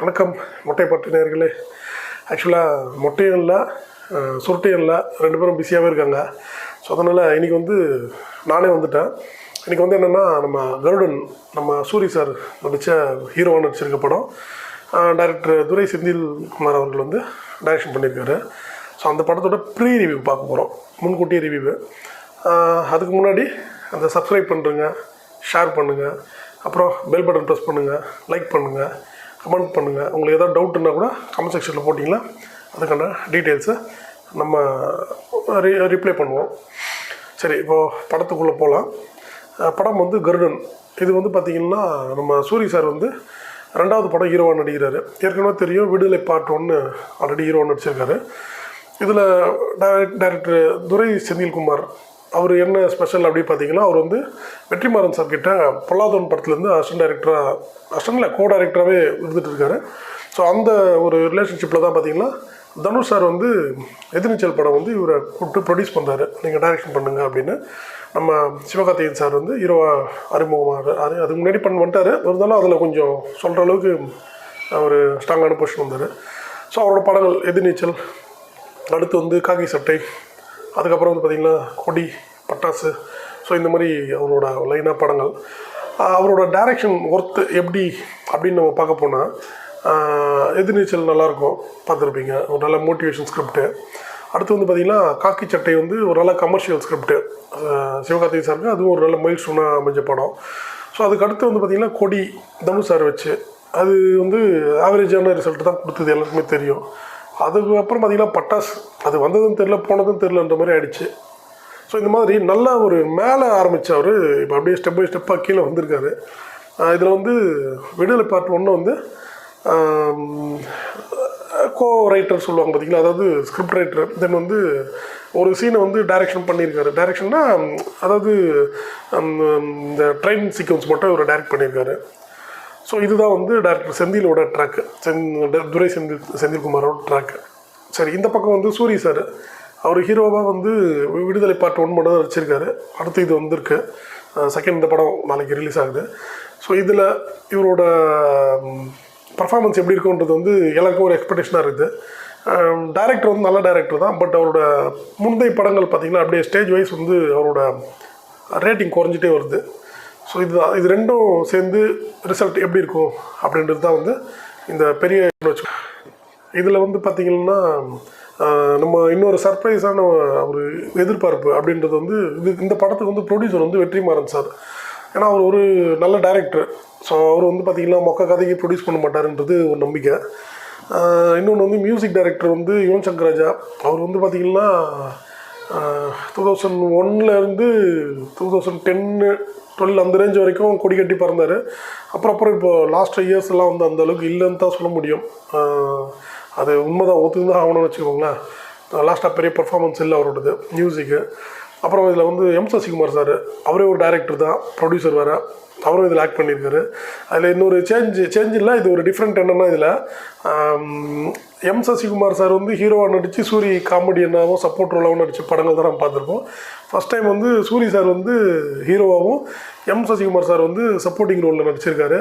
வணக்கம் மொட்டைப்பட்டு நேர்களே ஆக்சுவலாக மொட்டையும் இல்லை சுருட்டையும் இல்லை ரெண்டு பேரும் பிஸியாகவே இருக்காங்க. ஸோ அதனால் இன்றைக்கி வந்து நானே வந்துட்டேன். இன்றைக்கி வந்து என்னென்னா நம்ம கருடன் நம்ம சூரி சார் நடித்த ஹீரோவாக நடிச்சிருக்க படம். டைரக்டர் துரை செந்தில் குமார் அவர்கள் வந்து டைரக்ஷன் பண்ணியிருக்காரு. ஸோ அந்த படத்தோட ப்ரீ ரிவ்யூ பார்க்க போகிறோம் முன்கூட்டியே ரிவ்யூ அதுக்கு முன்னாடி அந்த சப்ஸ்கிரைப் பண்ணுறங்க ஷேர் பண்ணுங்கள் அப்புறம் பெல் பட்டன் ப்ரெஸ் பண்ணுங்கள் லைக் பண்ணுங்கள் கமெண்ட் பண்ணுங்கள் உங்களுக்கு ஏதாவது டவுட்னா கூட கமெண்ட் செக்ஷனில் போட்டிங்கன்னா அதுக்கான டீட்டெயில்ஸை நம்ம ரி ரிப்ளை பண்ணுவோம். சரி இப்போது படத்துக்குள்ளே போகலாம் படம் வந்து கருடன். இது வந்து பார்த்திங்கன்னா நம்ம சூரி சார் வந்து ரெண்டாவது படம் ஹீரோவாக நடிக்கிறாரு. ஏற்கனவே தெரியும் விடுதலை பார்ட் ஒன்று ஆல்ரெடி ஹீரோவாக நடிச்சிருக்காரு. இதில் டைரக்ட் டைரக்டர் துரை செந்தில்குமார் அவர் என்ன ஸ்பெஷல் அப்படின்னு பார்த்தீங்கன்னா அவர் வந்து வெற்றிமாறன் சார் கிட்ட பொல்லாதவன் படத்துலேருந்து அசிஸ்டன்ட் டைரக்டராக அசிஸ்டன்டில் கோ டைரக்டராகவே இருந்துகிட்டு இருக்காரு. ஸோ அந்த ஒரு ரிலேஷன்ஷிப்பில் தான் பார்த்தீங்கன்னா தனுஷ் சார் வந்து எதிர்நீச்சல் படம் வந்து இவரை கூப்பிட்டு ப்ரொடியூஸ் பண்ணுறாரு நீங்கள் டைரக்ஷன் பண்ணுங்கள் அப்படின்னு. நம்ம சிவகார்த்திகேயன் சார் வந்து ஹீரோவா அறிமுகமாக அது அதுக்கு முன்னாடி பண்ண வந்துட்டார். இருந்தாலும் அதில் கொஞ்சம் சொல்கிற அளவுக்கு ஒரு ஸ்ட்ராங்கான பொசிஷன் வந்தார். ஸோ அவரோட படங்கள் எதிர்நீச்சல் அடுத்து வந்து காக்கி சட்டை அதுக்கப்புறம் வந்து பார்த்திங்கன்னா கொடி பட்டாசு ஸோ இந்த மாதிரி அவரோட லைனாக படங்கள். அவரோட டைரக்ஷன் ஒர்த்து எப்படி அப்படின்னு நம்ம பார்க்க போனால் எதிர்நீச்சல் நல்லாயிருக்கும் பார்த்துருப்பீங்க. ஒரு நல்ல மோட்டிவேஷன் ஸ்கிரிப்ட்டு அடுத்து வந்து பார்த்திங்கன்னா காக்கி சட்டை வந்து ஒரு நல்ல கமர்ஷியல் ஸ்கிரிப்ட்டு சிவகார்த்திகை சாருக்கு அதுவும் ஒரு நல்ல மைல் ஸ்டோனாக அமைஞ்ச படம். ஸோ அதுக்கு அடுத்து வந்து பார்த்திங்கன்னா கொடி தனுஷ் சார் வச்சு. அது வந்து ஆவரேஜான ரிசல்ட் தான் கொடுத்தது எல்லாருக்குமே தெரியும். அதுக்கப்புறம் பார்த்திங்கன்னா பட்டாசு அது வந்ததும் தெரில போனதும் தெரிலன்ற மாதிரி ஆயிடுச்சு. ஸோ இந்த மாதிரி நல்லா ஒரு மேலே ஆரம்பித்தவர் இப்போ அப்படியே ஸ்டெப் பை ஸ்டெப்பாக கீழே வந்திருக்காரு. இதில் வந்து விடுதலை பார்ட் ஒன்று வந்து கோ ரைட்டர் சொல்லுவாங்க பார்த்தீங்களா அதாவது ஸ்கிரிப்ட் ரைட்டர் தென் வந்து ஒரு சீனை வந்து டைரக்ஷன் பண்ணியிருக்காரு. டைரக்ஷன்னா அதாவது இந்த ட்ரெயின் சீக்வன்ஸ் மட்டும் இவர் டைரக்ட் பண்ணியிருக்காரு. ஸோ இதுதான் வந்து டேரக்டர் செந்திலோட ட்ராக்கு செந் துரை செந்தில் செந்தில்குமாரோட ட்ராக்கு சரி இந்த பக்கம் வந்து சூரி சார். அவர் ஹீரோவாக வந்து விடுதலை பார்ட் ஒன் மட்டும் தான் வச்சுருக்காரு அடுத்து இது வந்திருக்கு. செகண்ட் இந்த படம் நாளைக்கு ரிலீஸ் ஆகுது. ஸோ இதில் இவரோட பர்ஃபார்மன்ஸ் எப்படி இருக்குன்றது வந்து எல்லாருக்கும் ஒரு எக்ஸ்பெக்டேஷனாக இருக்குது. டேரக்டர் வந்து நல்ல டேரக்டர் தான். பட் அவரோட முந்தைய படங்கள் பார்த்திங்கன்னா அப்படியே ஸ்டேஜ் வைஸ் வந்து அவரோட ரேட்டிங் குறைஞ்சிட்டே வருது. ஸோ இதுதான் இது ரெண்டும் சேர்ந்து ரிசல்ட் எப்படி இருக்கும் அப்படின்றது தான் வந்து இந்த பெரிய வச்சு இதில் வந்து பார்த்திங்கன்னா நம்ம இன்னொரு சர்ப்ரைஸான ஒரு எதிர்பார்ப்பு அப்படின்றது வந்து இது இந்த படத்துக்கு வந்து ப்ரொடியூசர் வந்து வெற்றிமாறன் சார். ஏன்னா அவர் ஒரு நல்ல டைரக்டர் ஸோ அவர் வந்து பார்த்திங்கன்னா மொக்க கதைக்கு ப்ரொடியூஸ் பண்ண மாட்டாருன்றது ஒரு நம்பிக்கை. இன்னொன்று வந்து மியூசிக் டைரக்டர் வந்து யுவன் சங்கர் ராஜா அவர் வந்து பார்த்திங்கன்னா டூ தௌசண்ட் ஒன்லேருந்து டூ தௌசண்ட் டென்னு டுவெல் அந்த ரேஞ்ச் வரைக்கும் கொடி கட்டி பறந்தார். அப்புறம் அப்புறம் இப்போ லாஸ்ட் இயர்ஸ் எல்லாம் வந்து அந்த அளவுக்கு இல்லைன்னு தான் சொல்ல முடியும். அது உண்மைதான் ஒத்துக்கு தான் ஆகணும்னு வச்சுக்கோங்களேன். லாஸ்ட்டாக பெரிய பர்ஃபார்மன்ஸ் இல்லை அவரோடது மியூசிக்கு அப்புறம் இதில் வந்து எம் சசிகுமார் சார் அவரே ஒரு டைரக்டர் தான் ப்ரொடியூசர் வேறு. அவரும் இதில் ஆக்ட் பண்ணியிருக்காரு. அதில் இன்னொரு சேஞ்ச் சேஞ்ச் இல்லை இது ஒரு டிஃப்ரெண்ட் என்னென்னா இதில் எம் சசிகுமார் சார் வந்து ஹீரோவாக நடித்து சூரி காமெடியனாகவும் சப்போர்ட் ரோலாகவும் நடித்த படங்கள் தான் நம்ம பார்த்துருப்போம் ஃபஸ்ட் டைம் வந்து சூரி சார் வந்து ஹீரோவாகவும் எம் சசிகுமார் சார் வந்து சப்போர்ட்டிங் ரோலில் நடிச்சிருக்காரு.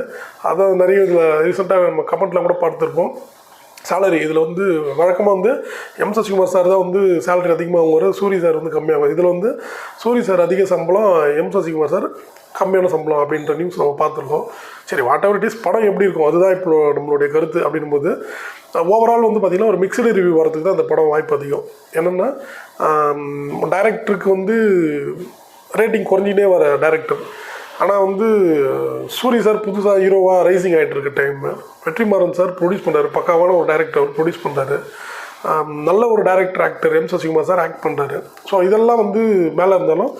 அதான் நிறைய இதில் ரீசெண்டாக நம்ம கமெண்ட்லாம் கூட பார்த்துருப்போம் சேலரி இதில் வந்து வழக்கமாக வந்து எம் சசிகுமார் சார் தான் வந்து சேலரி அதிகமாக வாங்குவார். சூரிய சார் வந்து கம்மியாகும் இதில் வந்து சூரி சார் அதிக சம்பளம் எம் சசிகுமார் சார் கம்மியான சம்பளம் அப்படின்ற நியூஸ் நம்ம பார்த்துருக்கோம். சரி வாட் எவர் இட் இஸ் படம் எப்படி இருக்கும்? அதுதான் இப்போ நம்மளுடைய கருத்து அப்படின்போது ஓவரால் வந்து பார்த்திங்கன்னா ஒரு மிக்சடு ரிவ்யூ வரதுக்கு தான் அந்த படம் வாய்ப்பு அதிகம். என்னென்னா டைரக்டருக்கு வந்து ரேட்டிங் குறைஞ்சினே வர டேரக்டர் ஆனால் வந்து சூரி சார் புதுசாக ஹீரோவாக ரைசிங் ஆகிட்டு இருக்க டைம் வெற்றிமாறன் சார் ப்ரொடியூஸ் பண்ணுறாரு பக்காவான ஒரு டைரக்டர் அவர் ப்ரொடியூஸ் பண்ணுறாரு நல்ல ஒரு director actor M Sasikumar sir act பண்ணுறாரு ஸோ இதெல்லாம் வந்து மேலே இருந்தாலும்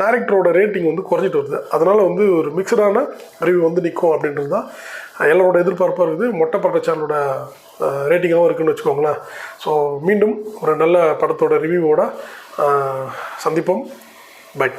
டேரக்டரோட ரேட்டிங் வந்து குறைஞ்சிட்டு வருது. அதனால் வந்து ஒரு மிக்சடான ரிவ்யூ வந்து நிற்கும் அப்படின்றது தான் எல்லாரோட எதிர்பார்ப்பாக இருக்குது. மொட்டைப்பட்ட சேனலோட ரேட்டிங்காகவும் இருக்குன்னு வச்சுக்கோங்களேன். ஸோ மீண்டும் ஒரு நல்ல படத்தோட ரிவ்யூவோட சந்திப்போம். பை